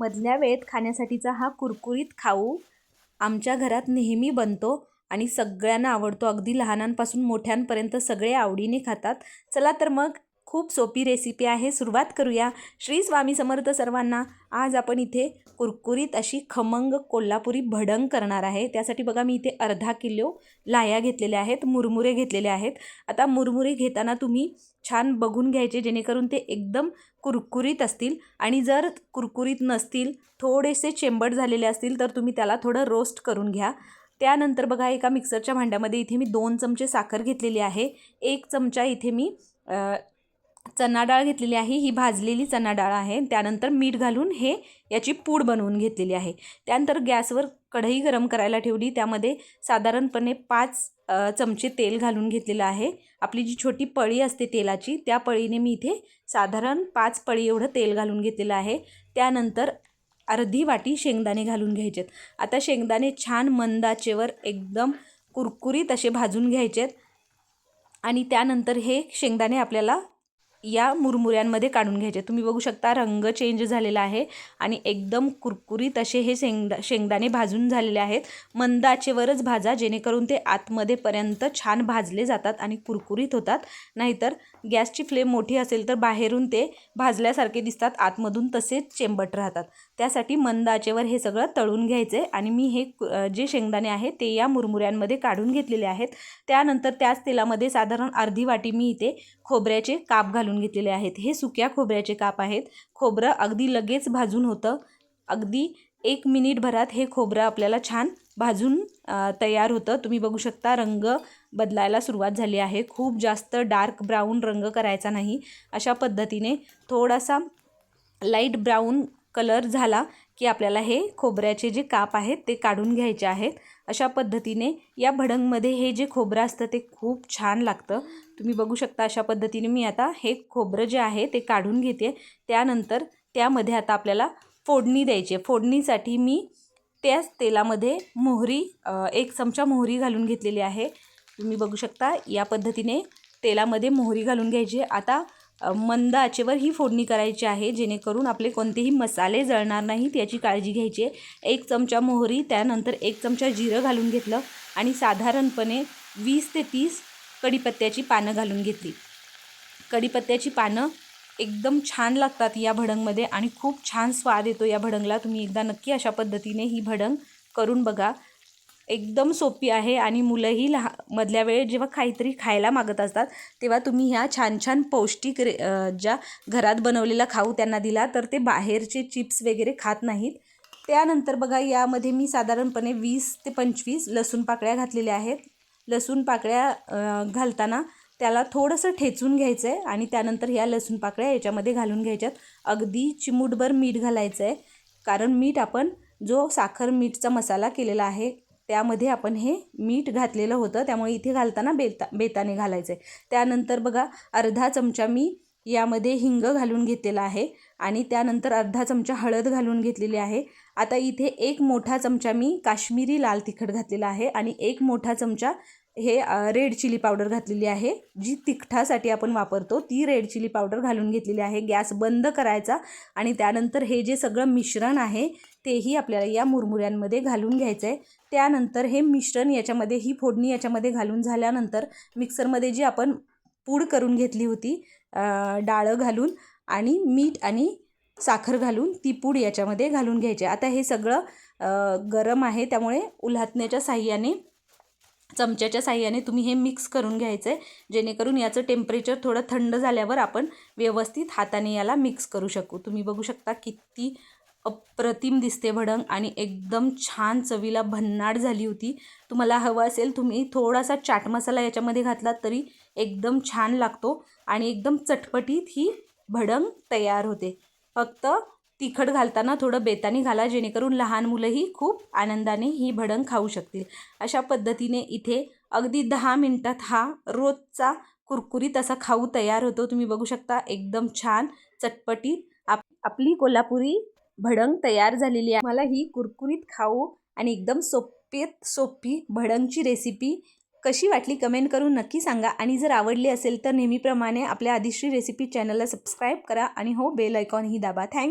मधल्या वेळेत खाण्यासाठीचा हा कुरकुरीत खाऊ आमच्या घरात नेहमी बनतो आणि सगळ्यांना आवडतो. अगदी लहानांपासून मोठ्यांपर्यंत सगळे आवडीने खातात. चला तर मग खूप सोपी रेसिपी आहे. सुरुवात करूया. श्री स्वामी समर्थ सर्वांना आज आपण इथे कुरकुरीत अशी खमंग कोल्हापुरी भडंग करणार आहे. त्यासाठी बघा मी इथे अर्धा किलो लाया घेतलेल्या आहेत मुरमुरे घेतलेले आहेत. आता मुरमुरे घेताना तुम्ही छान बघून घ्यायचे जेणेकरून ते एकदम कुरकुरीत असतील. आणि जर कुरकुरीत नसतील थोडेसे चेंबट झालेले असतील तर तुम्ही त्याला थोडं रोस्ट करून घ्या. त्यानंतर बघा एका मिक्सरच्या भांड्यामध्ये इथे मी दोन चमचे साखर घेतलेली आहे. एक चमचा इथे मी चणा चना डाळ घेतलेली आहे. ही भाजलेली चना डाळ आहे. त्यानंतर मीठ घालून हे याची पूड बनवून घेतलेली आहे. त्यानंतर गॅसवर कढई गरम करायला ठेवली. त्यामध्ये साधारणपणे पाच चमचे तेल घालून घेतलेलं आहे. आपली जी छोटी पळी असते तेलाची त्या पळीने मी इथे साधारण पाच पळी एवढं तेल घालून घेतलेलं आहे. त्यानंतर अर्धी वाटी शेंगदाणे घालून घ्यायचेत. आता शेंगदाणे छान मंदाचेवर एकदम कुरकुरीत असे भाजून घ्यायचेत. आणि त्यानंतर हे शेंगदाणे आपल्याला या मुरमुऱ्यांमध्ये काढून घ्यायचे. तुम्ही बघू शकता रंग चेंज झालेला आहे आणि एकदम कुरकुरीत असे हे शेंगदा शेंगदाणे भाजून झालेले आहेत. मंद आचेवरच भाजा जेणेकरून ते आतमध्येपर्यंत छान भाजले जातात आणि कुरकुरीत होतात. नाहीतर गॅसची फ्लेम मोठी असेल तर बाहेरून ते भाजल्यासारखे दिसतात आतमधून तसेच चेंबट राहतात. त्यासाठी मंद आचेवर हे सगळं तळून घ्यायचे आणि मी हे कु- जे शेंगदाणे आहे ते या मुरमुऱ्यांमध्ये काढून घेतलेले आहेत. त्यानंतर त्याच तेलामध्ये साधारण अर्धी वाटी मी इथे खोबऱ्याचे काप घालून घेतलेले आहेत. हे सुक्या खोबऱ्याचे काप आहेत. खोबरं अगदी लगेच भाजून होतं. अगदी एक मिनिटभरात हे खोबरं आपल्याला छान भाजून तयार होतं. तुम्ही बघू शकता रंग बदलायला सुरुवात झाली आहे. खूप जास्त डार्क ब्राऊन रंग करायचा नाही. अशा पद्धतीने थोडासा लाइट ब्राऊन कलर झाला की आपल्याला हे खोबऱ्याचे जे काप आहेत ते काढून घ्यायचे आहेत. अशा पद्धतीने या भडंगमध्ये हे जे खोबरं असतं ते खूप छान लागतं. तुम्ही बघू शकता अशा पद्धतीने मी आता हे खोबरं जे आहे ते काढून घेते. त्यानंतर त्यामध्ये आता आपल्याला फोडणी द्यायची आहे. फोडणीसाठी मी त्याच तेलामध्ये मोहरी एक चमचा मोहरी घालून घेतलेली आहे. तुम्ही बघू शकता या पद्धतीने तेलामध्ये मोहरी घालून घ्यायची आता मंद आचेवर ही फोडणी करायची आहे जेणेकरून आपले कोणतेही मसाले जळणार नाहीत याची काळजी घ्यायची आहे. एक चमचा मोहरी त्यानंतर एक चमचा जिरं घालून घेतलं आणि साधारणपणे वीस ते तीस कढीपत्त्याची पानं घालून घेतली. कढीपत्त्याची पानं एकदम छान लागतात या भडंगमध्ये आणि खूप छान स्वाद येतो या भडंगला. तुम्ही एकदा नक्की अशा पद्धतीने ही भडंग करून बघा. एकदम सोपी आहे आणि मुलंही लहा मधल्या वेळेत जेव्हा काहीतरी खायला मागत असतात तेव्हा तुम्ही ह्या छान छान पौष्टिक रे ज्या घरात बनवलेला खाऊ त्यांना दिला तर ते बाहेरचे चिप्स वगैरे खात नाहीत. त्यानंतर बघा यामध्ये मी साधारणपणे वीस ते पंचवीस लसूण पाकळ्या घातलेल्या आहेत. लसूण पाकळ्या घालताना त्याला थोडंसं ठेचून घ्यायचं आहे आणि त्यानंतर ह्या लसूण पाकळ्या याच्यामध्ये घालून घ्यायच्यात. अगदी चिमूटभर मीठ घालायचं आहे कारण मीठ आपण जो साखर मीठचा मसाला केलेला आहे त्यामध्ये आपण हे मीठ घातलेलं होतं. त्यामुळे इथे घालताना बेता बेताने घालायचं आहे त्यानंतर बघा अर्धा चमचा मी यामध्ये हिंग घालून घेतलेला आहे आणि त्यानंतर अर्धा चमचा हळद घालून घेतलेली आहे. आता इथे एक मोठा चमचा मी काश्मीरी लाल तिखट घातलेला आहे आणि एक मोठा चमचा हे रेड चिली पावडर घातलेली आहे. जी तिखटासाठी आपण वापरतो ती रेड चिली पावडर घालून घेतलेली आहे. गॅस बंद करायचा आणि त्यानंतर हे जे सगळं मिश्रण आहे तेही आपल्याला या मुरमुऱ्यांमध्ये घालून घ्यायचं आहे त्यानंतर हे मिश्रण याच्यामध्ये ही फोडणी याच्यामध्ये घालून झाल्यानंतर मिक्सरमध्ये जी आपण पूड करून घेतली होती डाळं घालून आणि मीठ आणि साखर घालून ती पूड याच्यामध्ये घालून घ्यायची. आता हे सगळं गरम आहे त्यामुळे उल्हातण्याच्या साह्याने चमच्याच्या साह्याने तुम्ही हे मिक्स करून घ्यायचं आहे जेणेकरून याचं टेम्परेचर थोडं थंड झाल्यावर आपण व्यवस्थित हाताने याला मिक्स करू शकू. तुम्ही बघू शकता किती अप्रतिम दिसते भडंग आणि एकदम छान चवीला भन्नाट झाली होती. तुम्हाला हवं असेल तुम्ही थोडासा चाट मसाला याच्यामध्ये घातलात तरी एकदम छान लागतो आणि एकदम चटपटीत ही भडंग तयार होते. फक्त तिखट घालताना थोडं बेताने घाला जेणेकरून लहान मुलंही खूप आनंदाने ही भडंग खाऊ शकतील. अशा पद्धतीने इथे अगदी दहा मिनटात हा रोजचा कुरकुरीत असा खाऊ तयार होतो. तुम्ही बघू शकता एकदम छान चटपटीत. आप आपली कोल्हापुरी भडंग तयार झालेली आहे. मला ही कुरकुरीत खाऊ आणि एकदम सोप्यात सोपी भडंगची रेसिपी कशी वाटली कमेंट करून नक्की सांगा. आणि जर आवडली असेल तर नेहमीप्रमाणे आपल्या आदिश्री रेसिपी चॅनलला सबस्क्राईब करा. आणि हो बेल आयकॉनही दाबा. थँक